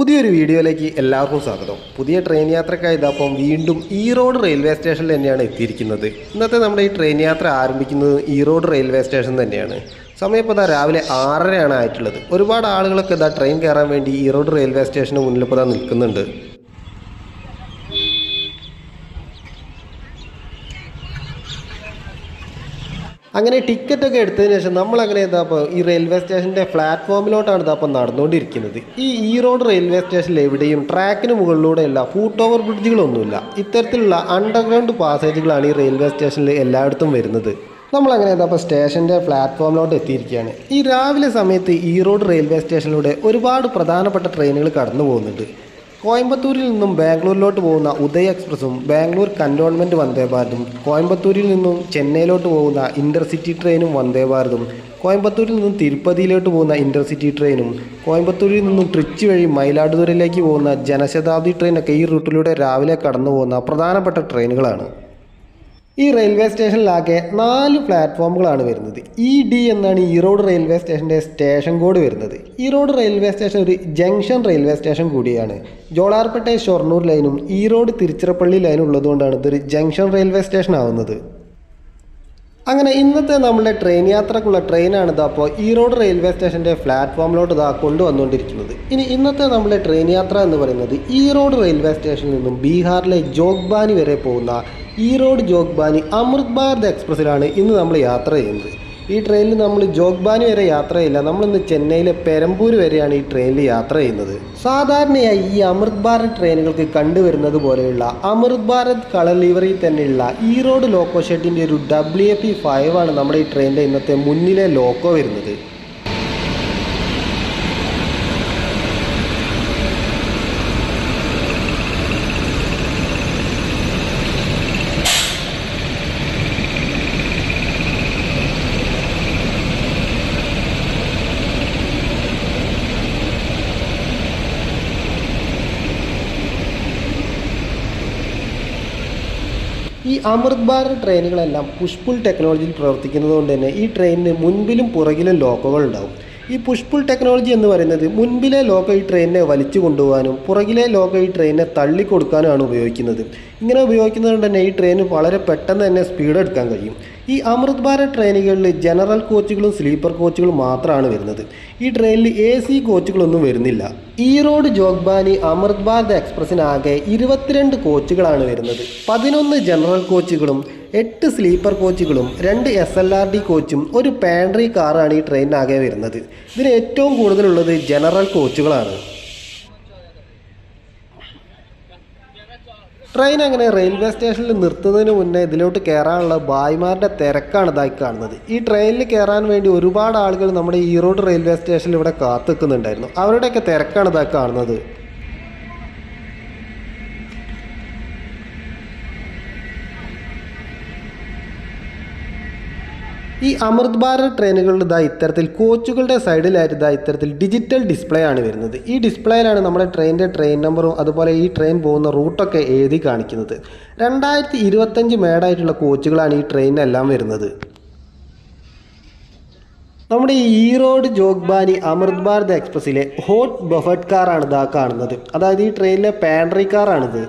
പുതിയൊരു വീഡിയോയിലേക്ക് എല്ലാവർക്കും സ്വാഗതം. പുതിയ ട്രെയിൻ യാത്രക്കായി ഇതപ്പം വീണ്ടും ഈറോഡ് റെയിൽവേ സ്റ്റേഷനിൽ തന്നെയാണ് എത്തിയിരിക്കുന്നത്. ഇന്നത്തെ നമ്മുടെ ഈ ട്രെയിൻ യാത്ര ആരംഭിക്കുന്നത് ഈറോഡ് റെയിൽവേ സ്റ്റേഷൻ തന്നെയാണ്. സമയം ഇപ്പോൾ രാവിലെ ആറരയാണ് ആയിട്ടുള്ളത്. ഒരുപാട് ആളുകളൊക്കെ ഇതാ ട്രെയിൻ കയറാൻ വേണ്ടി ഈറോഡ് റെയിൽവേ സ്റ്റേഷന് മുന്നിൽ ഇപ്പോൾ നിൽക്കുന്നുണ്ട്. അങ്ങനെ ടിക്കറ്റ് ഒക്കെ എടുത്തതിന് ശേഷം നമ്മൾ അങ്ങനെ എന്താ ഇപ്പോൾ ഈ റെയിൽവേ സ്റ്റേഷന്റെ പ്ലാറ്റ്ഫോമിലോട്ടാണ് ഇതാ ഇപ്പോൾ നടന്നുകൊണ്ടിരിക്കുന്നത് ഈ ഈറോഡ് റെയിൽവേ സ്റ്റേഷനിൽ എവിടെയും ട്രാക്കിന് മുകളിലൂടെയുള്ള ഫൂട്ട് ഓവർ ബ്രിഡ്ജുകളൊന്നുമില്ല ഇത്തരത്തിലുള്ള അണ്ടർഗ്രൗണ്ട് പാസേജുകളാണ് ഈ റെയിൽവേ സ്റ്റേഷനിൽ എല്ലായിടത്തും വരുന്നത്. നമ്മളങ്ങനെ എന്താ ഇപ്പോൾ സ്റ്റേഷന്റെ പ്ലാറ്റ്ഫോമിലോട്ട് എത്തിയിരിക്കുകയാണ്. ഈ രാവിലെ സമയത്ത് ഈറോഡ് റെയിൽവേ സ്റ്റേഷനിലൂടെ ഒരുപാട് പ്രധാനപ്പെട്ട ട്രെയിനുകൾ കടന്നു പോകുന്നുണ്ട് കോയമ്പത്തൂരിൽ നിന്നും ബാംഗ്ലൂരിലോട്ട് പോകുന്ന ഉദയ എക്സ്പ്രസും ബാംഗ്ലൂർ കന്റോൺമെന്റ് വന്ദേ ഭാരതും. കോയമ്പത്തൂരിൽ നിന്നും ചെന്നൈയിലോട്ട് പോകുന്ന ഇന്റർസിറ്റി ട്രെയിനും വന്ദേ ഭാരതും. കോയമ്പത്തൂരിൽ നിന്നും തിരുപ്പതിയിലോട്ട് പോകുന്ന ഇന്റർസിറ്റി ട്രെയിനും. കോയമ്പത്തൂരിൽ നിന്നും ട്രിച്ചി വഴി മയിലാടുതുറയിലേക്ക് പോകുന്ന ജനശതാബ്ദി ട്രെയിനൊക്കെ ഈ റൂട്ടിലൂടെ രാവിലെ കടന്നു പോകുന്ന പ്രധാനപ്പെട്ട ട്രെയിനുകളാണ്. ഈ റെയിൽവേ സ്റ്റേഷനിലാകെ നാല് പ്ലാറ്റ്ഫോമുകളാണ് വരുന്നത്. ഇ ഡി എന്നാണ് ഈറോഡ് റെയിൽവേ സ്റ്റേഷന്റെ സ്റ്റേഷൻ കോഡ് വരുന്നത്. ഈറോഡ് റെയിൽവേ സ്റ്റേഷൻ ഒരു ജംഗ്ഷൻ റെയിൽവേ സ്റ്റേഷൻ കൂടിയാണ്. ജോളാർപേട്ടെ ഷൊർണൂർ ലൈനും ഈറോഡ് തിരുച്ചിറപ്പള്ളി ലൈനും ഉള്ളതുകൊണ്ടാണ് ഇതൊരു ജംഗ്ഷൻ റെയിൽവേ സ്റ്റേഷൻ ആവുന്നത്. അങ്ങനെ ഇന്നത്തെ നമ്മുടെ ട്രെയിൻ യാത്രക്കുള്ള ട്രെയിനാണ് ഇതാ അപ്പോൾ ഈറോഡ് റെയിൽവേ സ്റ്റേഷന്റെ പ്ലാറ്റ്ഫോമിലോട്ട് ഇതാ കൊണ്ടുവന്നുകൊണ്ടിരിക്കുന്നത്. ഇനി ഇന്നത്തെ നമ്മുടെ ട്രെയിൻ യാത്ര എന്ന് പറയുന്നത് ഈറോഡ് റെയിൽവേ സ്റ്റേഷനിൽ നിന്നും ബീഹാറിലെ ജോഗ്ബാനി വരെ പോകുന്ന ഈറോഡ് ജോഗ്ബാനി അമൃത് ഭാരത് എക്സ്പ്രസ്സിലാണ് ഇന്ന് നമ്മൾ യാത്ര ചെയ്യുന്നത്. ഈ ട്രെയിനിൽ നമ്മൾ ജോഗ്ബാനി വരെ യാത്ര ചെയ്യില്ല. നമ്മളിന്ന് ചെന്നൈയിലെ പെരമ്പൂർ വരെയാണ് ഈ ട്രെയിനിൽ യാത്ര ചെയ്യുന്നത്. സാധാരണയായി ഈ അമൃത് ഭാരത് ട്രെയിനുകൾക്ക് കണ്ടുവരുന്നത് പോലെയുള്ള അമൃത് ഭാരത് കളർ ലിവറിൽ തന്നെയുള്ള ഈറോഡ് ലോക്കോ ഷെഡിന്റെ ഒരു ഡബ്ല്യു എ പി ഫൈവ് ആണ് നമ്മുടെ ഈ ട്രെയിനിന്റെ ഇന്നത്തെ മുന്നിലെ ലോക്കോ വരുന്നത്. അമൃത് ഭാരത് ട്രെയിനുകളെല്ലാം പുഷ്പുൾ ടെക്നോളജിയിൽ പ്രവർത്തിക്കുന്നത് കൊണ്ട് തന്നെ ഈ ട്രെയിനിന് മുൻപിലും പുറകിലും ലോക്കുകൾ ഉണ്ടാവും. ഈ പുഷ്പുൾ ടെക്നോളജി എന്ന് പറയുന്നത് മുൻപിലെ ലോക്ക് ഈ ട്രെയിനിനെ വലിച്ചു കൊണ്ടുപോകാനും പുറകിലെ ലോക്ക് ഈ ട്രെയിനിനെ തള്ളിക്കൊടുക്കാനുമാണ് ഉപയോഗിക്കുന്നത്. ഇങ്ങനെ ഉപയോഗിക്കുന്നത് കൊണ്ട് തന്നെ ഈ ട്രെയിന് വളരെ പെട്ടെന്ന് തന്നെ സ്പീഡ് എടുക്കാൻ കഴിയും. ഈ അമൃത് ഭാരത് ട്രെയിനുകളിൽ ജനറൽ കോച്ചുകളും സ്ലീപ്പർ കോച്ചുകളും മാത്രമാണ് വരുന്നത്. ഈ ട്രെയിനിൽ എ സി കോച്ചുകളൊന്നും വരുന്നില്ല. ഈറോഡ് ജോഗ്ബാനി അമൃത് ഭാരത് എക്സ്പ്രസ്സിനാകെ ഇരുപത്തിരണ്ട് കോച്ചുകളാണ് വരുന്നത്. പതിനൊന്ന് ജനറൽ കോച്ചുകളും എട്ട് സ്ലീപ്പർ കോച്ചുകളും രണ്ട് എസ് എൽ ആർ ഡി കോച്ചും ഒരു പാൻട്രി കാറാണ് ഈ ട്രെയിനിനാകെ വരുന്നത്. ഇതിന് ഏറ്റവും കൂടുതലുള്ളത് ജനറൽ കോച്ചുകളാണ്. ട്രെയിൻ അങ്ങനെ റെയിൽവേ സ്റ്റേഷനിൽ നിർത്തുന്നതിന് മുന്നേ ഇതിലോട്ട് കയറാനുള്ള ഭായിമാരുടെ തിരക്കാണ് ഇതായി കാണുന്നത്. ഈ ട്രെയിനിൽ കയറാൻ വേണ്ടി ഒരുപാട് ആളുകൾ നമ്മുടെ ഈറോഡ് റെയിൽവേ സ്റ്റേഷനിൽ ഇവിടെ കാത്തു നിൽക്കുന്നുണ്ടായിരുന്നു അവരുടെയൊക്കെ തിരക്കാണ് ഇതായി കാണുന്നത്. ഈ അമൃത് ഭാരത് ട്രെയിനുകളുടെ ഇതാ ഇത്തരത്തിൽ കോച്ചുകളുടെ സൈഡിലായിട്ട് ഇതാ ഇത്തരത്തിൽ ഡിജിറ്റൽ ഡിസ്പ്ലേ ആണ് വരുന്നത്. ഈ ഡിസ്പ്ലേയിലാണ് നമ്മുടെ ട്രെയിനിന്റെ ട്രെയിൻ നമ്പറും അതുപോലെ ഈ ട്രെയിൻ പോകുന്ന റൂട്ടൊക്കെ എഴുതി കാണിക്കുന്നത്. രണ്ടായിരത്തി ഇരുപത്തഞ്ച് മേഡായിട്ടുള്ള കോച്ചുകളാണ് ഈ ട്രെയിനിനെല്ലാം വരുന്നത്. നമ്മുടെ ഈ ഈറോഡ് ജോഗ്ബാനി അമൃത് ഭാരത് എക്സ്പ്രസ്സിലെ ഹോട്ട് ബഫറ്റ് കാറാണ് ഇതാ കാണുന്നത്. അതായത് ഈ ട്രെയിനിലെ പാൻട്രി കാറാണിത്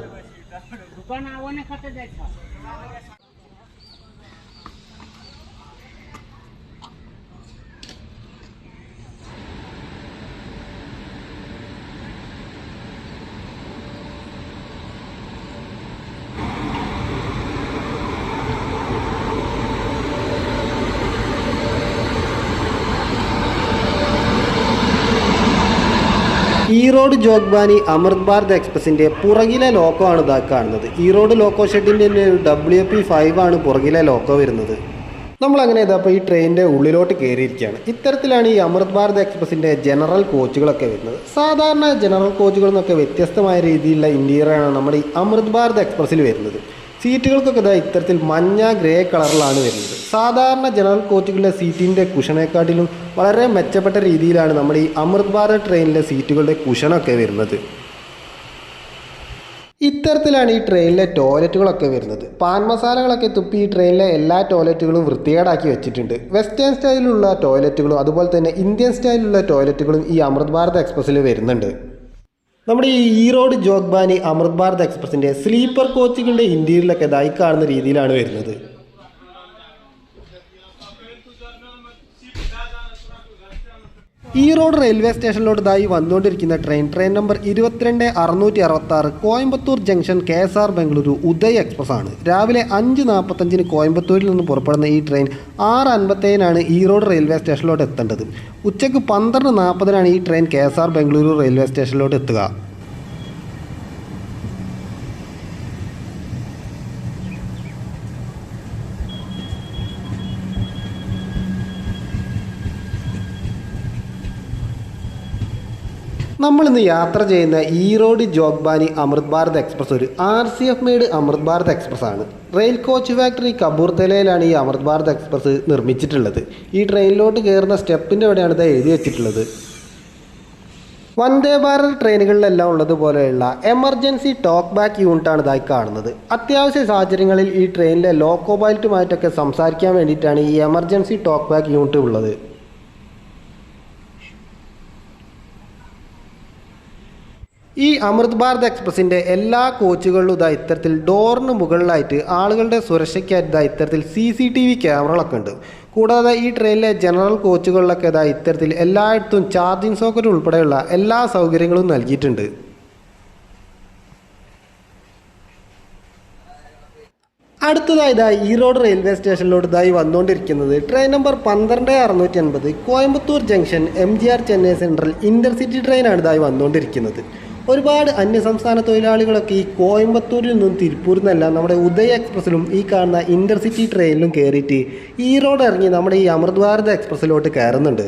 ഈറോഡ് ജോഗ്ബാനി അമൃത് ഭാരത് എക്സ്പ്രസിന്റെ പുറകിലെ ലോക്കോ ആണ് ഇതാ കാണുന്നത്. ഈറോഡ് ലോക്കോ ഷെഡിന്റെ തന്നെ ഒരു ഡബ്ല്യു പി ഫൈവ് ആണ് പുറകിലെ ലോക്കോ വരുന്നത്. നമ്മൾ അങ്ങനെ ഇതാ ഈ ട്രെയിനിന്റെ ഉള്ളിലോട്ട് കയറിയിരിക്കുകയാണ് ഇത്തരത്തിലാണ് ഈ അമൃത് ഭാരത് എക്സ്പ്രസിന്റെ ജനറൽ കോച്ചുകളൊക്കെ വരുന്നത്. സാധാരണ ജനറൽ കോച്ചുകളിൽ നിന്നൊക്കെ വ്യത്യസ്തമായ രീതിയിലുള്ള ഇന്റീരിയറാണ് നമ്മുടെ ഈ അമൃത് ഭാരത് എക്സ്പ്രസ്സിൽ വരുന്നത്. സീറ്റുകൾക്കൊക്കെ ഇതാ ഇത്തരത്തിൽ മഞ്ഞ ഗ്രേ കളറിലാണ് വരുന്നത്. സാധാരണ ജനറൽ കോച്ചുകളിലെ സീറ്റിന്റെ കുഷനെക്കാട്ടിലും വളരെ മെച്ചപ്പെട്ട രീതിയിലാണ് നമ്മുടെ ഈ അമൃത് ഭാരത് ട്രെയിനിലെ സീറ്റുകളുടെ കുഷനൊക്കെ വരുന്നത്. ഇത്തരത്തിലാണ് ഈ ട്രെയിനിലെ ടോയ്ലറ്റുകളൊക്കെ വരുന്നത്. പാൻ മസാലകളൊക്കെ തുപ്പി ഈ ട്രെയിനിലെ എല്ലാ ടോയ്ലറ്റുകളും വൃത്തികേടാക്കി വെച്ചിട്ടുണ്ട്. വെസ്റ്റേൺ സ്റ്റൈലിലുള്ള ടോയ്ലറ്റുകളും അതുപോലെ തന്നെ ഇന്ത്യൻ സ്റ്റൈലിലുള്ള ടോയ്ലറ്റുകളും ഈ അമൃത് ഭാരത് എക്സ്പ്രസ്സിൽ വരുന്നുണ്ട്. നമ്മുടെ ഈ ഈറോഡ് ജോഗ്ബാനി അമൃത് ഭാരത് എക്സ്പ്രസിന്റെ സ്ലീപ്പർ കോച്ചുകളുടെ ഇന്ത്യയിലൊക്കെ ഇതായി കാണുന്ന രീതിയിലാണ് വരുന്നത്. ഈറോഡ് റെയിൽവേ സ്റ്റേഷനിലോട്ട് ഇതായി വന്നുകൊണ്ടിരിക്കുന്ന ട്രെയിൻ ട്രെയിൻ നമ്പർ ഇരുപത്തിരണ്ട് അറുന്നൂറ്റി അറുപത്തി ആറ് Coimbatore junction K S R Bengaluru Uday express ആണ് രാവിലെ അഞ്ച് നാൽപ്പത്തഞ്ചിന് കോയമ്പത്തൂരിൽ നിന്ന് പുറപ്പെടുന്ന ഈ ട്രെയിൻ ആറ് അൻപത്തേനാണ് ഈറോഡ് റെയിൽവേ സ്റ്റേഷനിലോട്ട് എത്തേണ്ടത്. ഉച്ചയ്ക്ക് പന്ത്രണ്ട് നാൽപ്പതിനാണ് ഈ train K S R Bengaluru railway സ്റ്റേഷനിലോട്ട് എത്തുക. നമ്മളിന്ന് യാത്ര ചെയ്യുന്ന ഈറോഡ് ജോഗ്ബാനി അമൃത് ഭാരത് എക്സ്പ്രസ് ഒരു R C F made Amrit Bharat express ആണ്. റെയിൽ കോച്ച് ഫാക്ടറി കബൂർത്തലയിലാണ് ഈ അമൃത് ഭാരത് എക്സ്പ്രസ് നിർമ്മിച്ചിട്ടുള്ളത്. ഈ ട്രെയിനിലോട്ട് കയറുന്ന സ്റ്റെപ്പിന്റെ അവിടെയാണ് ഇത് എഴുതി വെച്ചിട്ടുള്ളത്. വന്ദേ ഭാരത് ട്രെയിനുകളിലെല്ലാം ഉള്ളതുപോലെയുള്ള എമർജൻസി ടോക്ക് ബാക്ക് യൂണിറ്റാണ് ഇതായി കാണുന്നത്. അത്യാവശ്യ സാഹചര്യങ്ങളിൽ ഈ ട്രെയിനിലെ ലോക്കോ പൈലറ്റുമായിട്ടൊക്കെ സംസാരിക്കാൻ വേണ്ടിയിട്ടാണ് ഈ എമർജൻസി ടോക്ക് ബാക്ക് യൂണിറ്റ് ഉള്ളത്. ഈ അമൃത് ഭാരത് എക്സ്പ്രസിന്റെ എല്ലാ കോച്ചുകളിലും ഇതാ ഇത്തരത്തിൽ ഡോറിന് മുകളിലായിട്ട് ആളുകളുടെ സുരക്ഷയ്ക്കായിട്ട് ഇതാ ഇത്തരത്തിൽ സി സി ടി വി ക്യാമറകളൊക്കെ ഉണ്ട്. കൂടാതെ ഈ ട്രെയിനിലെ ജനറൽ കോച്ചുകളിലൊക്കെ ഇതാ ഇത്തരത്തിൽ എല്ലായിടത്തും ചാർജിങ് സോക്കറ്റ് ഉൾപ്പെടെയുള്ള എല്ലാ സൗകര്യങ്ങളും നൽകിയിട്ടുണ്ട്. അടുത്തതായി ഇതായി ഈറോഡ് റെയിൽവേ സ്റ്റേഷനിലോട്ട് ഇതായി വന്നുകൊണ്ടിരിക്കുന്നത്. ട്രെയിൻ നമ്പർ പന്ത്രണ്ട് അറുന്നൂറ്റി അൻപത് Coimbatore junction M G R Chennai central intercity ട്രെയിനാണ് ഇതായി വന്നുകൊണ്ടിരിക്കുന്നത്. ഒരുപാട് അന്യ സംസ്ഥാന തൊഴിലാളികളൊക്കെ ഈ കോയമ്പത്തൂരിൽ നിന്നും തിരുപ്പൂരിൽ നിന്നല്ല നമ്മുടെ ഉദയ എക്സ്പ്രസ്സിലും ഈ കാണുന്ന ഇന്റർസിറ്റി ട്രെയിനിലും കയറിയിട്ട് ഈറോഡ് ഇറങ്ങി നമ്മുടെ ഈ അമൃത് ഭാരത് എക്സ്പ്രസ്സിലോട്ട് കയറുന്നുണ്ട്.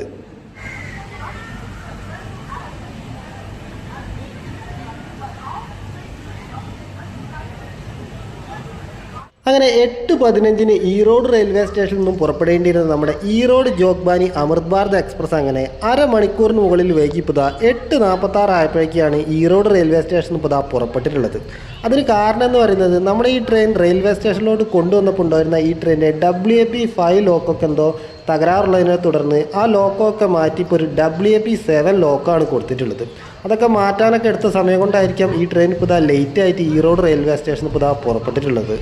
അങ്ങനെ എട്ട് പതിനഞ്ചിന് ഈറോഡ് റെയിൽവേ സ്റ്റേഷനിൽ നിന്നും പുറപ്പെടേണ്ടിയിരുന്ന നമ്മുടെ ഈറോഡ് ജോഗ്ബാനി അമൃത് ഭാരത് എക്സ്പ്രസ് അങ്ങനെ അരമണിക്കൂറിന് മുകളിൽ വൈകിപ്പുത എട്ട് നാൽപ്പത്തി ആറ് ആയപ്പോഴേക്കാണ് ഈറോഡ് റെയിൽവേ സ്റ്റേഷനിൽ പുത പുറപ്പെട്ടിട്ടുള്ളത്. അതിന് കാരണം എന്ന് പറയുന്നത് നമ്മുടെ ഈ ട്രെയിൻ റെയിൽവേ സ്റ്റേഷനിലോട്ട് കൊണ്ടുവന്നപ്പോൾ ഉണ്ടായിരുന്ന ഈ ട്രെയിനിന്റെ ഡബ്ല്യു എ പി ഫൈവ് ലോക്കൊക്കെ എന്തോ തകരാറുള്ളതിനെ തുടർന്ന് ആ ലോക്കമൊക്കെ മാറ്റി ഇപ്പോൾ ഒരു ഡബ്ല്യു എ പി സെവൻ ലോക്കാണ് കൊടുത്തിട്ടുള്ളത്. അതൊക്കെ മാറ്റാനൊക്കെ എടുത്ത സമയം കൊണ്ടായിരിക്കാം ഈ ട്രെയിൻ ഇപ്പോൾ ഇതാ ലേറ്റ് ആയിട്ട് ഈറോഡ് റെയിൽവേ സ്റ്റേഷനിൽ ഇപ്പോൾ പുറപ്പെട്ടിട്ടുള്ളത്.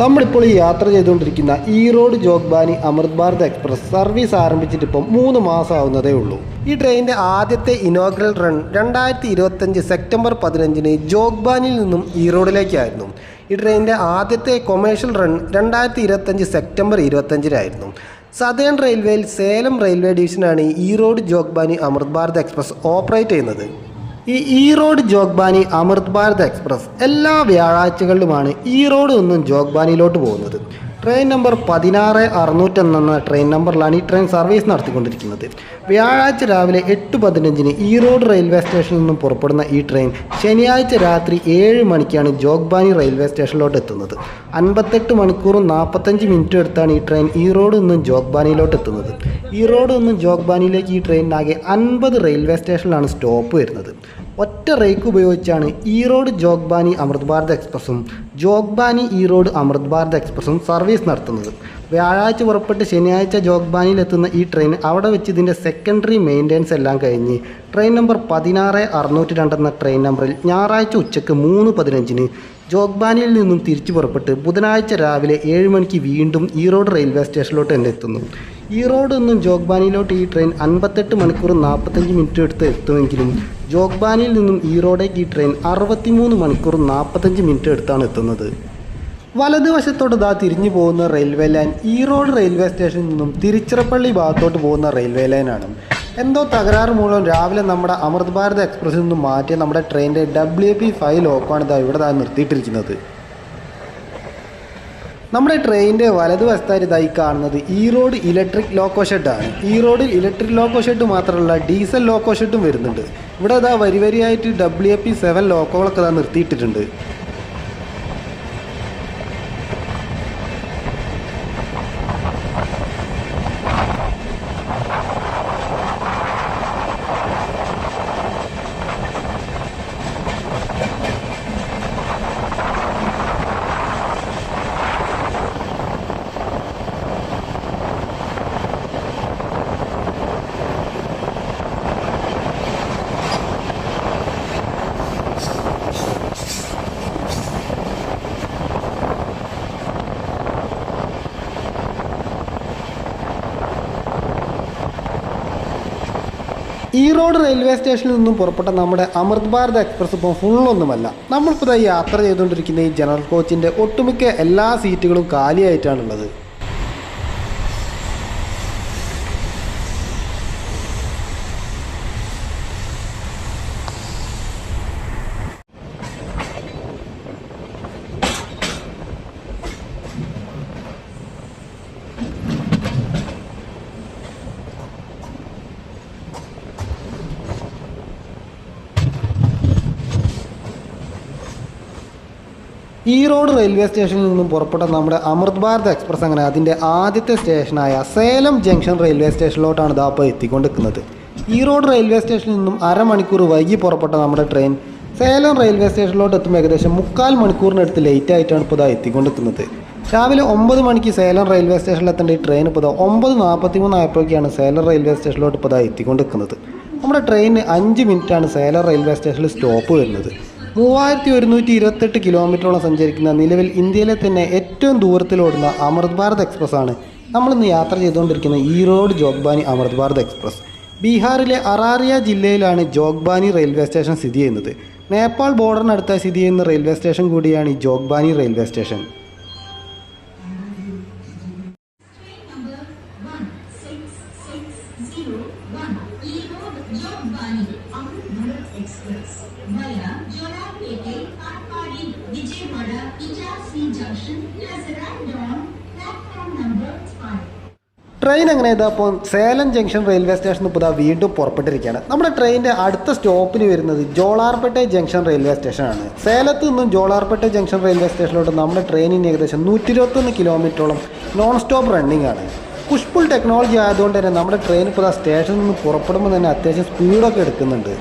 നമ്മളിപ്പോൾ ഈ യാത്ര ചെയ്തുകൊണ്ടിരിക്കുന്ന ഈറോഡ് ജോഗ്ബാനി അമൃത് ഭാരത് എക്സ്പ്രസ് സർവീസ് ആരംഭിച്ചിട്ട് മൂന്ന് മാസമാവുന്നതേ ഉള്ളൂ. ഈ ട്രെയിനിന്റെ ആദ്യത്തെ ഇനോഗ്രൽ റൺ രണ്ടായിരത്തി ഇരുപത്തഞ്ച് സെപ്റ്റംബർ പതിനഞ്ചിന് ജോഗ്ബാനിൽ നിന്നും ഈറോഡിലേക്കായിരുന്നു. ഈ ട്രെയിനിന്റെ ആദ്യത്തെ കൊമേഴ്ഷ്യൽ റൺ രണ്ടായിരത്തി ഇരുപത്തഞ്ച് സെപ്റ്റംബർ ഇരുപത്തഞ്ചിനായിരുന്നു സതേൺ റെയിൽവേയിൽ സേലം റെയിൽവേ ഡിവിഷനാണ് ഈറോഡ് ജോഗ്ബാനി അമൃത് ഭാരത് എക്സ്പ്രസ് ഓപ്പറേറ്റ് ചെയ്യുന്നത്. ഈ ഈറോഡ് ജോഗ്ബാനി അമൃത് ഭാരത് എക്സ്പ്രസ് എല്ലാ വ്യാഴാഴ്ചകളിലുമാണ് ഈറോഡ് നിന്നും ജോഗ്ബാനിയിലോട്ട് പോകുന്നത്. ട്രെയിൻ നമ്പർ പതിനാറ് എന്ന ട്രെയിൻ നമ്പറിലാണ് ഈ ട്രെയിൻ സർവീസ് നടത്തിക്കൊണ്ടിരിക്കുന്നത്. വ്യാഴാഴ്ച രാവിലെ എട്ട് പതിനഞ്ചിന് ഈറോഡ് റെയിൽവേ സ്റ്റേഷനിൽ നിന്നും പുറപ്പെടുന്ന ഈ ട്രെയിൻ ശനിയാഴ്ച രാത്രി ഏഴ് മണിക്കാണ് ജോഗ്ബാനി റെയിൽവേ സ്റ്റേഷനിലോട്ട് എത്തുന്നത്. അൻപത്തെട്ട് മണിക്കൂറും നാൽപ്പത്തഞ്ച് മിനിറ്റും എടുത്താണ് ഈ ട്രെയിൻ ഈറോഡ് നിന്നും ജോഗ്ബാനിയിലോട്ട് എത്തുന്നത്. ഈറോഡ് നിന്നും ജോഗ്ബാനിയിലേക്ക് ഈ ട്രെയിനിനാകെ അൻപത് റെയിൽവേ സ്റ്റേഷനിലാണ് സ്റ്റോപ്പ് വരുന്നത്. ഒറ്റ റേക്ക് ഉപയോഗിച്ചാണ് ഈറോഡ് ജോഗ്ബാനി അമൃത് ഭാരത് എക്സ്പ്രസും ജോഗ്ബാനി ഈറോഡ് അമൃത് ഭാരത് എക്സ്പ്രസും സർവീസ് നടത്തുന്നത്. വ്യാഴാഴ്ച പുറപ്പെട്ട് ശനിയാഴ്ച ജോഗ്ബാനിയിലെത്തുന്ന ഈ ട്രെയിൻ അവിടെ വെച്ച് ഇതിന്റെ സെക്കൻഡറി മെയിന്റെനൻസ് എല്ലാം കഴിഞ്ഞ് ട്രെയിൻ നമ്പർ പതിനാറ് അറുന്നൂറ്റി രണ്ടെന്ന ട്രെയിൻ നമ്പറിൽ ഞായറാഴ്ച ഉച്ചയ്ക്ക് മൂന്ന് പതിനഞ്ചിന് ജോഗ്ബാനിയിൽ നിന്നും തിരിച്ചു പുറപ്പെട്ട് ബുധനാഴ്ച രാവിലെ ഏഴ് മണിക്ക് വീണ്ടും ഈറോഡ് റെയിൽവേ സ്റ്റേഷനിലോട്ട് തന്നെ എത്തുന്നു. ഈറോഡ് നിന്നും ജോഗ്ബാനിയിലോട്ട് ഈ ട്രെയിൻ അൻപത്തെട്ട് മണിക്കൂർ നാൽപ്പത്തഞ്ച് മിനിറ്റ് എടുത്ത് എത്തുമെങ്കിലും ജോഗ്ബാനിയിൽ നിന്നും ഈറോഡേക്ക് ഈ ട്രെയിൻ അറുപത്തിമൂന്ന് മണിക്കൂർ നാൽപ്പത്തഞ്ച് മിനിറ്റ് എടുത്താണ് എത്തുന്നത്. വലതുവശത്തോട്ട് ദാ തിരിഞ്ഞു പോകുന്ന റെയിൽവേ ലൈൻ ഈറോഡ് റെയിൽവേ സ്റ്റേഷനിൽ നിന്നും തിരുച്ചിറപ്പള്ളി ഭാഗത്തോട്ട് പോകുന്ന റെയിൽവേ ലൈനാണ് എന്തോ തകരാറ് മൂലം രാവിലെ നമ്മുടെ അമൃത് ഭാരത് എക്സ്പ്രസ്സിൽ നിന്നും മാറ്റിയ നമ്മുടെ ട്രെയിനിന്റെ ഡബ്ല്യു പി ഫൈവ് ലോക്കാണ് ഇതാ ഇവിടെ താ നിർത്തിയിട്ടിരിക്കുന്നത്. നമ്മുടെ ട്രെയിനിന്റെ വലതുവശത്തായി ഇതായി കാണുന്നത് ഈറോഡ് ഇലക്ട്രിക് ലോക്കോ ഷെഡാണ്. ഈറോഡിൽ ഇലക്ട്രിക് ലോക്കോ ഷെഡ് മാത്രമല്ല ഡീസൽ ലോക്കോ ഷെഡും വരുന്നുണ്ട്. ഇവിടെ ഇതാ വരി വരിയായിട്ട് ഡബ്ല്യു എ പി സെവൻ ലോക്കോകളൊക്കെ ഇതാ നിർത്തിയിട്ടിട്ടുണ്ട്. ഈറോഡ് റെയിൽവേ സ്റ്റേഷനിൽ നിന്നും പുറപ്പെട്ട നമ്മുടെ അമൃത് ഭാരത് എക്സ്പ്രസ് ഇപ്പോൾ ഫുള്ളൊന്നുമല്ല. നമ്മളിപ്പോൾ യാത്ര ചെയ്തുകൊണ്ടിരിക്കുന്ന ഈ ജനറൽ കോച്ചിന്റെ ഒട്ടുമിക്ക എല്ലാ സീറ്റുകളും കാലിയായിട്ടാണുള്ളത്. ഈറോഡ് റെയിൽവേ സ്റ്റേഷനിൽ നിന്നും പുറപ്പെട്ട നമ്മുടെ അമൃത് ഭാരത് എക്സ്പ്രസ് അങ്ങനെ അതിന്റെ ആദ്യത്തെ സ്റ്റേഷനായ സേലം ജംഗ്ഷൻ റെയിൽവേ സ്റ്റേഷനിലോട്ടാണ് ഇതാ അപ്പോൾ എത്തിക്കൊണ്ടിരിക്കുന്നത്. ഈറോഡ് റെയിൽവേ സ്റ്റേഷനിൽ നിന്നും അരമണിക്കൂർ വൈകി പുറപ്പെട്ട നമ്മുടെ ട്രെയിൻ സേലം റെയിൽവേ സ്റ്റേഷനിലോട്ട് എത്തുമ്പോൾ ഏകദേശം മുക്കാൽ മണിക്കൂറിനടുത്ത് ലേറ്റ് ആയിട്ടാണ് ഇപ്പോൾ ഇതാ എത്തിക്കൊണ്ടിരിക്കുന്നത്. രാവിലെ ഒമ്പത് മണിക്ക് സേലം റെയിൽവേ സ്റ്റേഷനിൽ എത്തേണ്ട ഈ ട്രെയിൻ ഇപ്പോൾ ഒമ്പത് നാൽപ്പത്തി മൂന്ന് ആയപ്പോഴേക്കാണ് സേലം റെയിൽവേ സ്റ്റേഷനിലോട്ട് ഇപ്പോൾ ഇതാ എത്തിക്കൊണ്ടിരിക്കുന്നത്. നമ്മുടെ ട്രെയിനിന് അഞ്ച് മിനിറ്റാണ് സേലം റെയിൽവേ സ്റ്റേഷനിൽ സ്റ്റോപ്പ് വരുന്നത്. മൂവായിരത്തി ഒരുന്നൂറ്റി ഇരുപത്തെട്ട് കിലോമീറ്ററോളം സഞ്ചരിക്കുന്ന നിലവിൽ ഇന്ത്യയിലെ തന്നെ ഏറ്റവും ദൂരത്തിലോടുന്ന അമൃത് ഭാരത് എക്സ്പ്രസ് ആണ് നമ്മളിന്ന് യാത്ര ചെയ്തുകൊണ്ടിരിക്കുന്ന ഈറോഡ് ജോഗ്ബാനി അമൃത് ഭാരത് എക്സ്പ്രസ്. ബീഹാറിലെ അറാറിയ ജില്ലയിലാണ് ജോഗ്ബാനി റെയിൽവേ സ്റ്റേഷൻ സ്ഥിതി ചെയ്യുന്നത്. നേപ്പാൾ ബോർഡറിനടുത്തായി സ്ഥിതി ചെയ്യുന്ന റെയിൽവേ സ്റ്റേഷൻ കൂടിയാണ് ഈ ജോഗ്ബാനി റെയിൽവേ സ്റ്റേഷൻ. ട്രെയിൻ അങ്ങനെ ഇതാ അപ്പോൾ സേലം ജംഗ്ഷൻ റെയിൽവേ സ്റ്റേഷൻ ഇപ്പോൾ വീണ്ടും പുറപ്പെട്ടിരിക്കുകയാണ്. നമ്മുടെ ട്രെയിനിന്റെ അടുത്ത സ്റ്റോപ്പിന് വരുന്നത് ജോളാർപേട്ട ജംഗ്ഷൻ റെയിൽവേ സ്റ്റേഷനാണ്. സേലത്ത് നിന്നും ജോളാർപേട്ട ജംഗ്ഷൻ റെയിൽവേ സ്റ്റേഷനിലോട്ട് നമ്മുടെ ട്രെയിനിന് ഏകദേശം നൂറ്റി ഇരുപത്തൊന്ന് കിലോമീറ്ററോളം നോൺ സ്റ്റോപ്പ് റണ്ണിംഗ് ആണ്. പുഷ്പുൾ ടെക്നോളജി ആയതുകൊണ്ട് തന്നെ നമ്മുടെ ട്രെയിൻ ഇപ്പോൾ സ്റ്റേഷനിൽ നിന്ന് പുറപ്പെടുമ്പോൾ തന്നെ അത്യാവശ്യം സ്പീഡൊക്കെ എടുക്കുന്നുണ്ട്.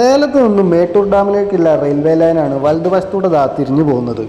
സേലത്ത് നിന്നും മേട്ടൂർ ഡാമിലേക്കുള്ള റെയിൽവേ ലൈനാണ് വലതുവശത്തൂടെ ദാ തിരിഞ്ഞു പോകുന്നത്.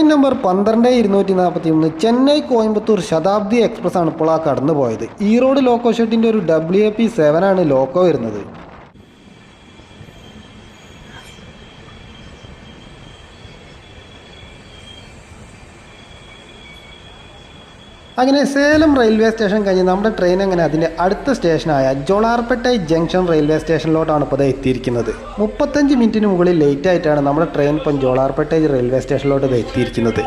ട്രെയിൻ നമ്പർ പന്ത്രണ്ട് ഇരുന്നൂറ്റി നാൽപ്പത്തി ഒന്ന് ചെന്നൈ കോയമ്പത്തൂർ ശതാബ്ദി എക്സ്പ്രസ് ആണ് ഇപ്പോൾ ആ കടന്നു പോയത് ഈറോഡ് ലോക്കോ ഷെട്ടിന്റെ ഒരു ഡബ്ല്യു എ പി സെവൻ ആണ് ലോക്കോ വരുന്നത്. അങ്ങനെ സേലം റെയിൽവേ സ്റ്റേഷൻ കഴിഞ്ഞ് നമ്മുടെ ട്രെയിൻ അങ്ങനെ അതിന്റെ അടുത്ത സ്റ്റേഷനായ ജോളാർപേട്ടൈ ജംഗ്ഷൻ റെയിൽവേ സ്റ്റേഷനിലോട്ടാണ് ഇപ്പോൾ എത്തിയിരിക്കുന്നത്. മുപ്പത്തഞ്ച് മിനിറ്റിന് മുകളിൽ ലേറ്റ് ആയിട്ടാണ് നമ്മുടെ ട്രെയിൻ ഇപ്പം ജോളാർപേട്ടൈ റെയിൽവേ സ്റ്റേഷനിലോട്ട് ഇത് എത്തിയിരിക്കുന്നത്.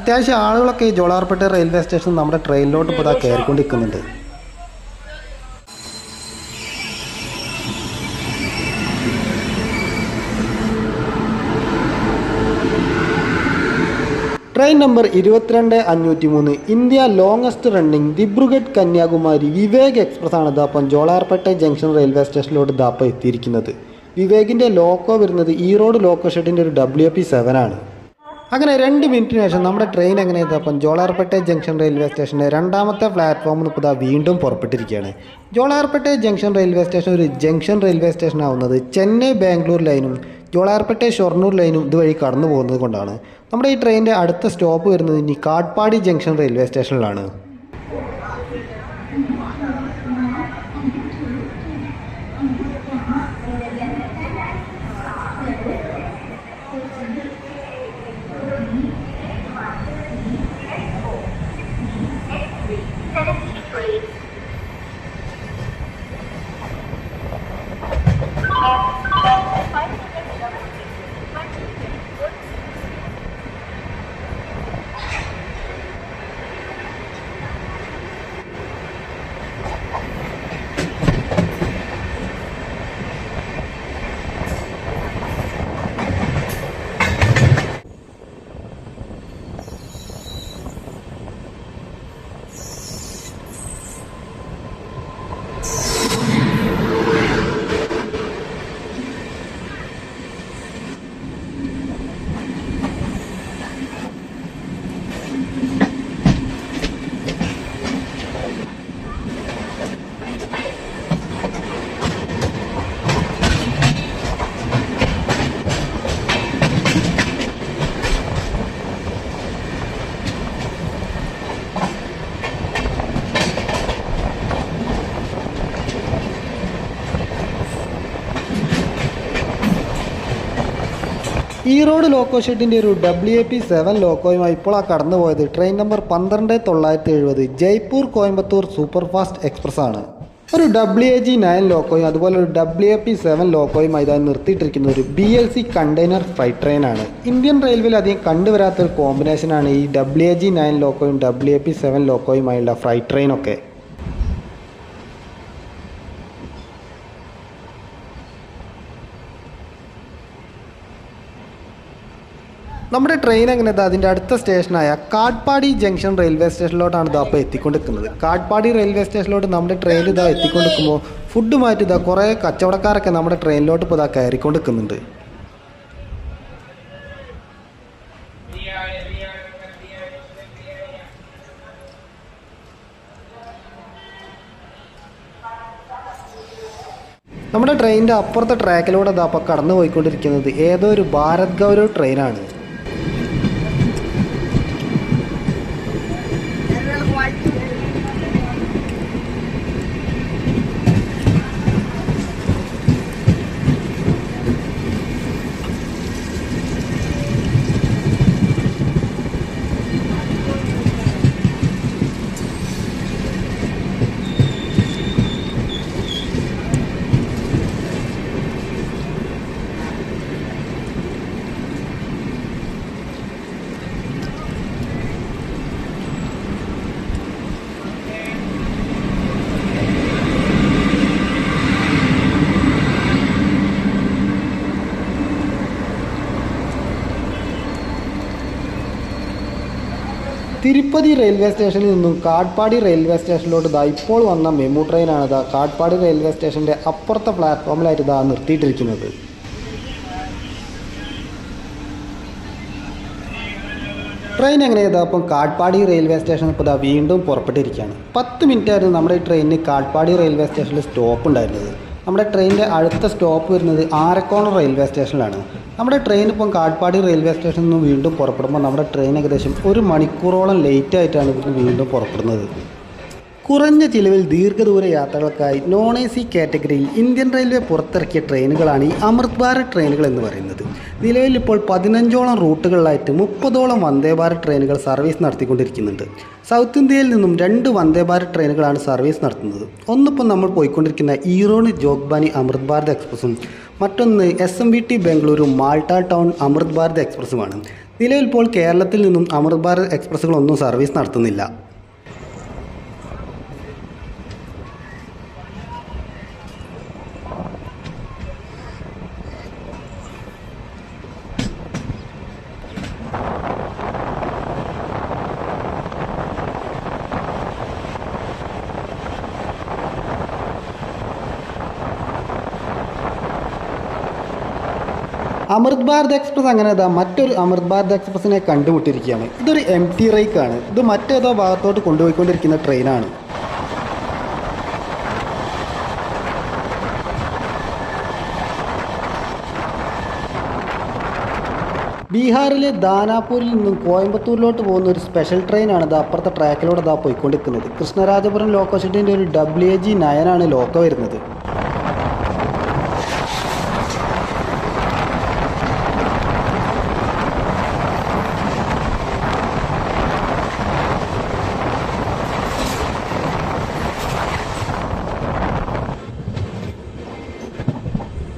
അത്യാവശ്യം ആളുകളൊക്കെ ഈ ജോളാർപേട്ടൈ റെയിൽവേ സ്റ്റേഷൻ നമ്മുടെ ട്രെയിനിലോട്ട് ഇപ്പോൾ കയറിക്കൊണ്ടിരിക്കുന്നുണ്ട് ട്രെയിൻ നമ്പർ ഇരുപത്തിരണ്ട് അഞ്ഞൂറ്റി മൂന്ന് India longest running Dibrugarh Kanyakumari Vivek express ആണ് ദാപ്പം ജോളാർപേട്ട ജംഗ്ഷൻ റെയിൽവേ സ്റ്റേഷനിലോട്ട് ദാപ്പ എത്തിയിരിക്കുന്നത്. വിവേകിന്റെ ലോക്കോ വരുന്നത് ഈറോഡ് ലോക്കോ ഷെഡിന്റെ ഒരു ഡബ്ല്യു പി സെവൻ ആണ്. അങ്ങനെ രണ്ട് മിനിറ്റിന് ശേഷം നമ്മുടെ ട്രെയിൻ എങ്ങനെ ഇതാപ്പം ജോളാർപേട്ട ജംഗ്ഷൻ റെയിൽവേ സ്റ്റേഷന്റെ രണ്ടാമത്തെ പ്ലാറ്റ്ഫോമിൽ ഇപ്പോൾ വീണ്ടും പുറപ്പെട്ടിരിക്കുകയാണ്. ജോളാർപേട്ട ജംഗ്ഷൻ റെയിൽവേ സ്റ്റേഷൻ ഒരു ജംഗ്ഷൻ റെയിൽവേ സ്റ്റേഷൻ ആവുന്നത് ചെന്നൈ ബാംഗ്ലൂർ ലൈനും ജോളാർപേട്ട ഷൊർണൂർ ലൈനും ഇതുവഴി കടന്നു പോകുന്നത് കൊണ്ടാണ്. നമ്മുടെ ഈ ട്രെയിനിന്റെ അടുത്ത സ്റ്റോപ്പ് വരുന്നത് ഇനി കാട്ട്പാടി ജംഗ്ഷൻ റെയിൽവേ സ്റ്റേഷനിലാണ്. ഈറോഡ് ലോക്കോ ഷെഡിന്റെ ഒരു ഡബ്ല്യു എ പി സെവൻ ലോക്കോയുമായി ഇപ്പോൾ ആ കടന്നു പോയത് ട്രെയിൻ നമ്പർ പന്ത്രണ്ട് തൊള്ളായിരത്തി എഴുപത് ജയ്പൂർ കോയമ്പത്തൂർ സൂപ്പർഫാസ്റ്റ് എക്സ്പ്രസ് ആണ്. ഒരു ഡബ്ല്യു എ ജി നയൻ ലോക്കോയും അതുപോലെ ഒരു ഡബ്ല്യു എ പി സെവൻ ലോക്കോയുമായി ഇതായി നിർത്തിയിട്ടിരിക്കുന്ന ഒരു B L C container freight ട്രെയിനാണ് ഇന്ത്യൻ റെയിൽവേയിൽ അധികം കണ്ടുവരാത്ത ഒരു കോമ്പിനേഷനാണ് ഈ ഡബ്ല്യു എ ജി നയൻ ലോക്കോയും ഡബ്ല്യു എ പി സെവൻ ലോക്കോയുമായുള്ള ഫ്രൈറ്റ് ട്രെയിനൊക്കെ നമ്മുടെ ട്രെയിൻ അങ്ങനെ അതിന്റെ അടുത്ത സ്റ്റേഷനായ കാട്ട്പാടി ജംഗ്ഷൻ റെയിൽവേ സ്റ്റേഷനിലോട്ടാണ് ഇതാ അപ്പോൾ എത്തിക്കൊണ്ടിരിക്കുന്നത്. കാട്ട്പാടി റെയിൽവേ സ്റ്റേഷനിലോട്ട് നമ്മുടെ ട്രെയിൻ ഇതാ എത്തിക്കൊണ്ടിരിക്കുമ്പോൾ ഫുഡ് മാറ്റി ഇതാ കുറേ കച്ചവടക്കാരൊക്കെ നമ്മുടെ ട്രെയിനിലോട്ട് ഇപ്പോൾ ഇതാ കയറിക്കൊണ്ടിരിക്കുന്നുണ്ട്. നമ്മുടെ ട്രെയിനിന്റെ അപ്പുറത്തെ ട്രാക്കിലൂടെ ഇതാ അപ്പോൾ കടന്നു പോയിക്കൊണ്ടിരിക്കുന്നത് ഏതോ ഒരു ഭാരത് ഗൗരവ് ട്രെയിനാണ് തിരുപ്പതി റെയിൽവേ സ്റ്റേഷനിൽ നിന്നും കാട്പാടി റെയിൽവേ സ്റ്റേഷനിലോട്ട് ഇതാ ഇപ്പോൾ വന്ന മെമു ട്രെയിനാണ് ഇതാ കാട്പാടി റെയിൽവേ സ്റ്റേഷന്റെ അപ്പുറത്തെ പ്ലാറ്റ്ഫോമിലായിട്ട് ഇതാ നിർത്തിയിട്ടിരിക്കുന്നത്. ട്രെയിൻ എങ്ങനെയാ അപ്പം കാട്പാടി റെയിൽവേ സ്റ്റേഷൻ ഇപ്പോൾ ഇതാ വീണ്ടും പുറപ്പെട്ടിരിക്കുകയാണ്. പത്ത് മിനിറ്റ് ആയിരുന്നു നമ്മുടെ ഈ ട്രെയിനിന് കാട്പാടി റെയിൽവേ സ്റ്റേഷനിൽ സ്റ്റോപ്പ് ഉണ്ടായിരുന്നത്. നമ്മുടെ ട്രെയിനിന്റെ അടുത്ത സ്റ്റോപ്പ് വരുന്നത് ആരക്കോണം റെയിൽവേ സ്റ്റേഷനിലാണ്. നമ്മുടെ ട്രെയിൻ ഇപ്പം കാട്ട്പാടി റെയിൽവേ സ്റ്റേഷനിൽ നിന്ന് വീണ്ടും പുറപ്പെടുമ്പോൾ നമ്മുടെ ട്രെയിൻ ഏകദേശം ഒരു മണിക്കൂറോളം ലേറ്റായിട്ടാണ് ഇവിടുന്ന് വീണ്ടും പുറപ്പെടുന്നത്. കുറഞ്ഞ ചിലവിൽ ദീർഘദൂര യാത്രകൾക്കായി non A C category Indian railway പുറത്തിറക്കിയ ട്രെയിനുകളാണ് ഈ അമൃത് ഭാരത് ട്രെയിനുകൾ എന്ന് പറയുന്നത്. നിലവിൽ ഇപ്പോൾ പതിനഞ്ചോളം റൂട്ടുകളിലായിട്ട് മുപ്പതോളം വന്ദേ ഭാരത് ട്രെയിനുകൾ സർവീസ് നടത്തിക്കൊണ്ടിരിക്കുന്നുണ്ട്. സൗത്ത് ഇന്ത്യയിൽ നിന്നും രണ്ട് വന്ദേ ഭാരത് ട്രെയിനുകളാണ് സർവീസ് നടത്തുന്നത്. ഒന്നിപ്പോൾ നമ്മൾ പോയിക്കൊണ്ടിരിക്കുന്ന ഈറോണി ജോഗ്ബാനി അമൃത് ഭാരത് എക്സ്പ്രസും മറ്റൊന്ന് S M V T Bengaluru Malda town Amrit Bharat എക്സ്പ്രസുമാണ്. നിലവിൽ ഇപ്പോൾ കേരളത്തിൽ നിന്നും അമൃത് ഭാരത് എക്സ്പ്രസ്സുകളൊന്നും സർവീസ് നടത്തുന്നില്ല. അമൃത് ഭാരത് എക്സ്പ്രസ് അങ്ങനെ ഇതാ മറ്റൊരു അമൃത് ഭാരത് എക്സ്പ്രസിനെ കണ്ടുമുട്ടിയിരിക്കുകയാണ്. ഇതൊരു എം ടി റേക്കാണ് ഇത് മറ്റേതോ ഭാഗത്തോട്ട് കൊണ്ടുപോയിക്കൊണ്ടിരിക്കുന്ന ട്രെയിനാണ് ബീഹാറിലെ ദാനാപൂരിൽ നിന്നും കോയമ്പത്തൂരിലോട്ട് പോകുന്ന ഒരു സ്പെഷ്യൽ ട്രെയിനാണ് ഇത് അപ്പുറത്തെ ട്രാക്കിലൂടെ ഇതാ പോയിക്കൊണ്ടിരിക്കുന്നത്. കൃഷ്ണരാജപുരം ലോക്കോ ഷെഡിന്റെ ഒരു ഡബ്ല്യു എ ജി നയനാണ് ലോക്കോ വരുന്നത്.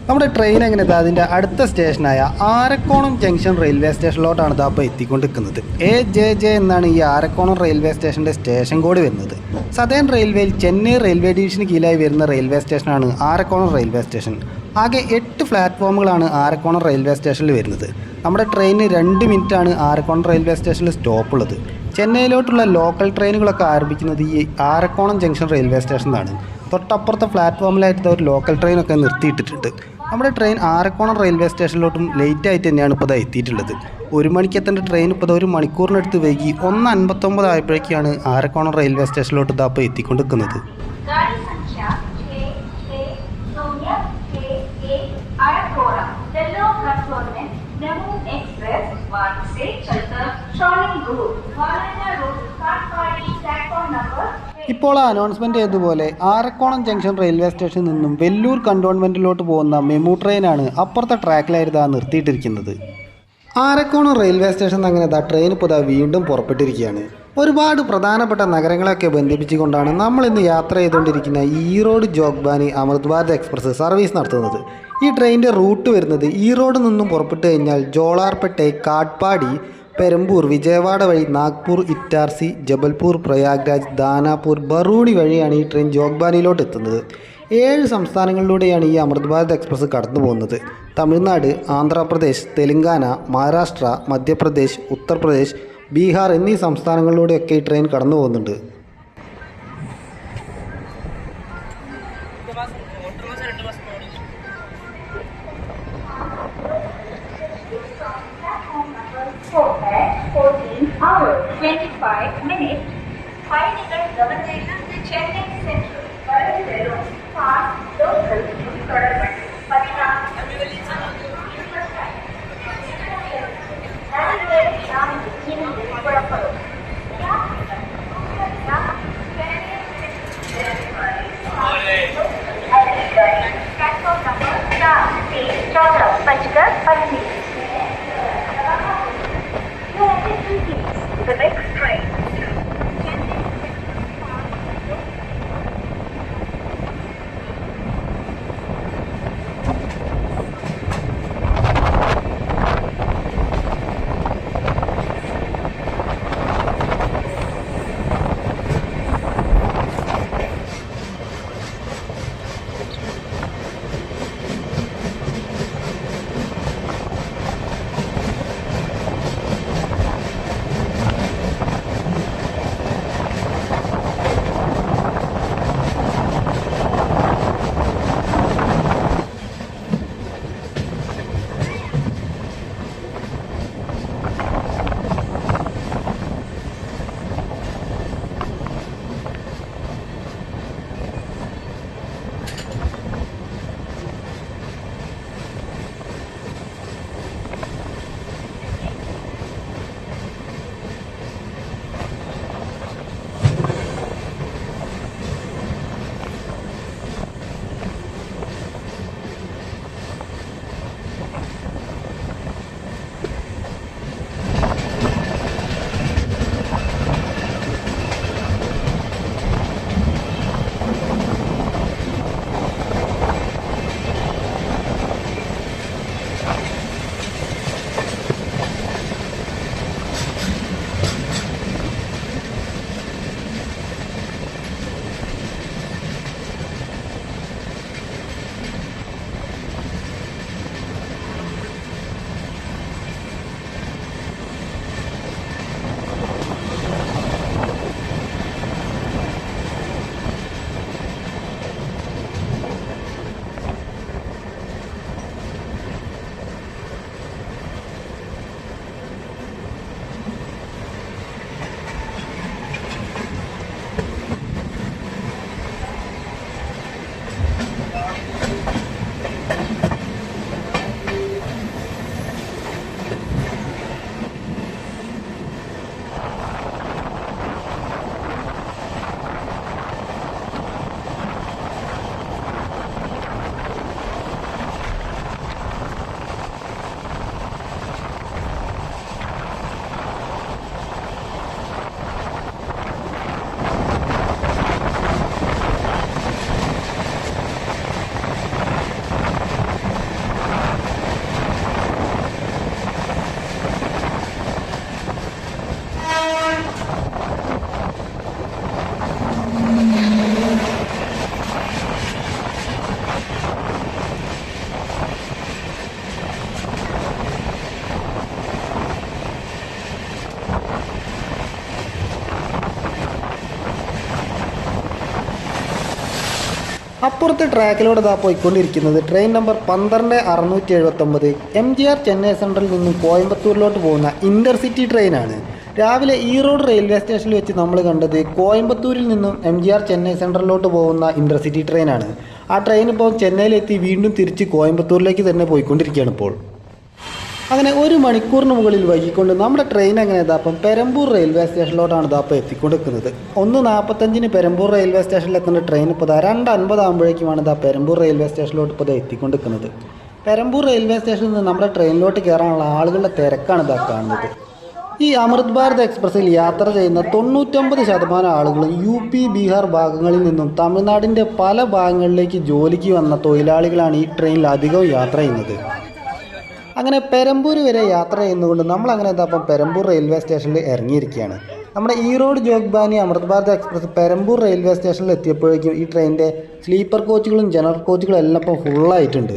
നമ്മുടെ ട്രെയിൻ എങ്ങനെ അതിന്റെ അടുത്ത സ്റ്റേഷനായ ആരക്കോണം ജംഗ്ഷൻ റെയിൽവേ സ്റ്റേഷനിലോട്ടാണ് ഇത് അപ്പോൾ എത്തിക്കൊണ്ടിരിക്കുന്നത്. എ ജെ ജെ എന്നാണ് ഈ ആരക്കോണം റെയിൽവേ സ്റ്റേഷന്റെ സ്റ്റേഷൻ കോഡ് വരുന്നത്. സദേൺ റെയിൽവേയിൽ ചെന്നൈ റെയിൽവേ ഡിവിഷന് കീഴിലായി വരുന്ന റെയിൽവേ സ്റ്റേഷനാണ് ആരക്കോണം റെയിൽവേ സ്റ്റേഷൻ ആകെ എട്ട് പ്ലാറ്റ്ഫോമുകളാണ് ആരക്കോണം റെയിൽവേ സ്റ്റേഷനിൽ വരുന്നത്. നമ്മുടെ ട്രെയിനിന് രണ്ട് മിനിറ്റാണ് ആരക്കോണം റെയിൽവേ സ്റ്റേഷനിൽ സ്റ്റോപ്പ് ഉള്ളത് ചെന്നൈയിലോട്ടുള്ള ലോക്കൽ ട്രെയിനുകളൊക്കെ ആരംഭിക്കുന്നത് ഈ ആരക്കോണം ജംഗ്ഷൻ റെയിൽവേ സ്റ്റേഷനിലാണ് തൊട്ടപ്പുറത്തെ പ്ലാറ്റ്ഫോമിലായിട്ട് ഒരു ലോക്കൽ ട്രെയിനൊക്കെ നിർത്തിയിട്ടിട്ടുണ്ട്. നമ്മുടെ ട്രെയിൻ ആരക്കോണം റെയിൽവേ സ്റ്റേഷനിലോട്ടും ലേറ്റ് ആയിട്ട് തന്നെയാണ് ഇപ്പോൾ എത്തിയിട്ടുള്ളത്. ഒരു മണിക്ക് എത്തേണ്ട ട്രെയിൻ ഇപ്പോൾ ഒരു മണിക്കൂറിനടുത്ത് വൈകി ഒന്ന് അൻപത്തൊമ്പത് ആയപ്പോഴേക്കാണ് ആരക്കോണം റെയിൽവേ സ്റ്റേഷനിലോട്ട് ഇതാ ഇപ്പോൾ എത്തിക്കൊണ്ട് നിൽക്കുന്നത് എക്സ്പ്രസ് ഇപ്പോൾ അനൗൺസ്മെന്റ് ചെയ്തതുപോലെ ആരക്കോണം ജംഗ്ഷൻ റെയിൽവേ സ്റ്റേഷനിൽ നിന്നും വെല്ലൂർ കണ്ടോൺമെന്റിലോട്ട് പോകുന്ന മെമു ട്രെയിനാണ് അപ്പുറത്തെ ട്രാക്കിലായിരുന്നു ആ നിർത്തിയിട്ടിരിക്കുന്നത്. ആരക്കോണം റെയിൽവേ സ്റ്റേഷൻ അങ്ങനെ ഇതാ ട്രെയിൻ ഇപ്പോൾ ഇതാ വീണ്ടും പുറപ്പെട്ടിരിക്കുകയാണ്. ഒരുപാട് പ്രധാനപ്പെട്ട നഗരങ്ങളൊക്കെ ബന്ധിപ്പിച്ചുകൊണ്ടാണ് നമ്മൾ ഇന്ന് യാത്ര ചെയ്തുകൊണ്ടിരിക്കുന്ന ഈറോഡ് ജോഗ്ബാനി അമൃത് ഭാരത് എക്സ്പ്രസ് സർവീസ് നടത്തുന്നത്. ഈ ട്രെയിനിന്റെ റൂട്ട് വരുന്നത് ഈറോഡ് നിന്നും പുറപ്പെട്ടു കഴിഞ്ഞാൽ ജോളാർപേട്ടെ കാട്ട്പാടി പെരമ്പൂർ വിജയവാഡ വഴി നാഗ്പൂർ ഇറ്റാർസി ജബൽപൂർ പ്രയാഗ്രാജ് ദാനാപൂർ ബറൂണി വഴിയാണ് ഈ ട്രെയിൻ ജോഗ്ബാനിയിലോട്ട് എത്തുന്നത് ഏഴ് സംസ്ഥാനങ്ങളിലൂടെയാണ് ഈ അമൃത് ഭാരത് എക്സ്പ്രസ് കടന്നു പോകുന്നത് തമിഴ്നാട് ആന്ധ്രാപ്രദേശ് തെലങ്കാന മഹാരാഷ്ട്ര മധ്യപ്രദേശ് ഉത്തർപ്രദേശ് ബീഹാർ എന്നീ സംസ്ഥാനങ്ങളിലൂടെയൊക്കെ ഈ ട്രെയിൻ കടന്നു പോകുന്നുണ്ട് 25 minutes, Heidegger Governation to Chennai Central Oil Railroad local to Kodagal. பச்சுக்க பச்சை The next train. അപ്പുറത്തെ ട്രാക്കിലൂടെ ഇതാ പോയിക്കൊണ്ടിരിക്കുന്നത്. ട്രെയിൻ നമ്പർ പന്ത്രണ്ട് അറുന്നൂറ്റി എഴുപത്തൊമ്പത് എം ജി ആർ ചെന്നൈ സെൻട്രലിൽ നിന്നും കോയമ്പത്തൂരിലോട്ട് പോകുന്ന ഇന്റർസിറ്റി ട്രെയിനാണ്. രാവിലെ ഈറോഡ് റെയിൽവേ സ്റ്റേഷനിൽ വെച്ച് നമ്മൾ കണ്ടത് കോയമ്പത്തൂരിൽ നിന്നും എം ജി ആർ ചെന്നൈ സെൻട്രലിലോട്ട് പോകുന്ന ഇന്റർസിറ്റി ട്രെയിനാണ്. ആ ട്രെയിൻ ഇപ്പോൾ ചെന്നൈയിലെത്തി വീണ്ടും തിരിച്ച് കോയമ്പത്തൂരിലേക്ക് തന്നെ പോയിക്കൊണ്ടിരിക്കുകയാണ് ഇപ്പോൾ. അങ്ങനെ ഒരു മണിക്കൂറിന് മുകളിൽ വൈകിക്കൊണ്ട് നമ്മുടെ ട്രെയിൻ എങ്ങനെ ഇതാപ്പം പെരമ്പൂർ റെയിൽവേ സ്റ്റേഷനിലോട്ടാണ് ഇതാപ്പം എത്തിക്കൊടുക്കുന്നത് ഒന്ന് നാൽപ്പത്തഞ്ചിന് പെരമ്പൂർ റെയിൽവേ സ്റ്റേഷനിൽ എത്തുന്ന ട്രെയിൻ ഇപ്പോൾ രണ്ട് അൻപതാകുമ്പോഴേക്കുമാണ് ഇതാ പെരമ്പൂർ റെയിൽവേ സ്റ്റേഷനിലോട്ട് ഇപ്പോൾ എത്തിക്കൊണ്ടിരിക്കുന്നത്. പെരമ്പൂർ റെയിൽവേ സ്റ്റേഷനിൽ നിന്ന് നമ്മുടെ ട്രെയിനിലോട്ട് കയറാനുള്ള ആളുകളുടെ തിരക്കാണ് ഇതാ കാണുന്നത്. ഈ അമൃത് ഭാരത് എക്സ്പ്രസ്സിൽ യാത്ര ചെയ്യുന്ന തൊണ്ണൂറ്റൊമ്പത് ശതമാനം ആളുകളും യു പി ബീഹാർ ഭാഗങ്ങളിൽ നിന്നും തമിഴ്നാടിന്റെ പല ഭാഗങ്ങളിലേക്ക് ജോലിക്ക് വന്ന തൊഴിലാളികളാണ് ഈ ട്രെയിനിൽ അധികവും യാത്ര ചെയ്യുന്നത്. അങ്ങനെ പെരമ്പൂർ വരെ യാത്ര ചെയ്യുന്നതുകൊണ്ട് നമ്മൾ അങ്ങനെ എന്താ അപ്പം പെരമ്പൂർ റെയിൽവേ സ്റ്റേഷനിൽ ഇറങ്ങിയിരിക്കുകയാണ്. നമ്മുടെ Erode Jogbani Amrit Bharat express Perambur railway station എത്തിയപ്പോഴേക്കും ഈ ട്രെയിനിന്റെ സ്ലീപ്പർ കോച്ചുകളും ജനറൽ കോച്ചുകളും എല്ലാം ഇപ്പം ഫുള്ളായിട്ടുണ്ട്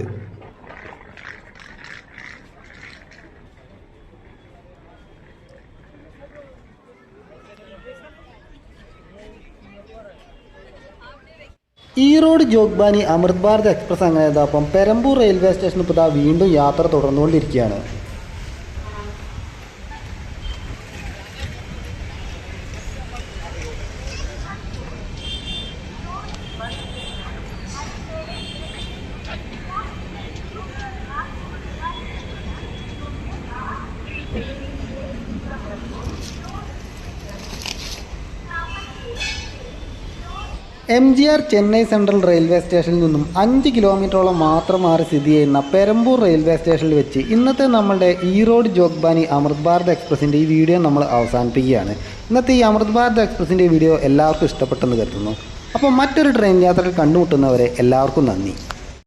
ഈറോഡ് ജോഗ്ബാനി അമൃത് ഭാരത് എക്സ്പ്രസ് അപ്പം പെരമ്പൂർ റെയിൽവേ സ്റ്റേഷൻ ഇതാ വീണ്ടും യാത്ര തുടർന്നുകൊണ്ടിരിക്കുകയാണ്. M G R Chennai central railway സ്റ്റേഷനിൽ നിന്നും അഞ്ച് കിലോമീറ്ററോളം മാത്രം മാറി സ്ഥിതി ചെയ്യുന്ന പെരമ്പൂർ റെയിൽവേ സ്റ്റേഷനിൽ വെച്ച് ഇന്നത്തെ നമ്മുടെ ഈറോഡ് ജോഗ്ബാനി അമൃത് ഭാരത് എക്സ്പ്രസിന്റെ ഈ വീഡിയോ നമ്മൾ അവസാനിപ്പിക്കുകയാണ്. ഇന്നത്തെ ഈ അമൃത് ഭാരത് എക്സ്പ്രസിന്റെ വീഡിയോ എല്ലാവർക്കും ഇഷ്ടപ്പെട്ടെന്ന് കരുതുന്നു. അപ്പോൾ മറ്റൊരു ട്രെയിൻ യാത്രയിൽ കണ്ടുമുട്ടുന്നവരെ എല്ലാവർക്കും നന്ദി.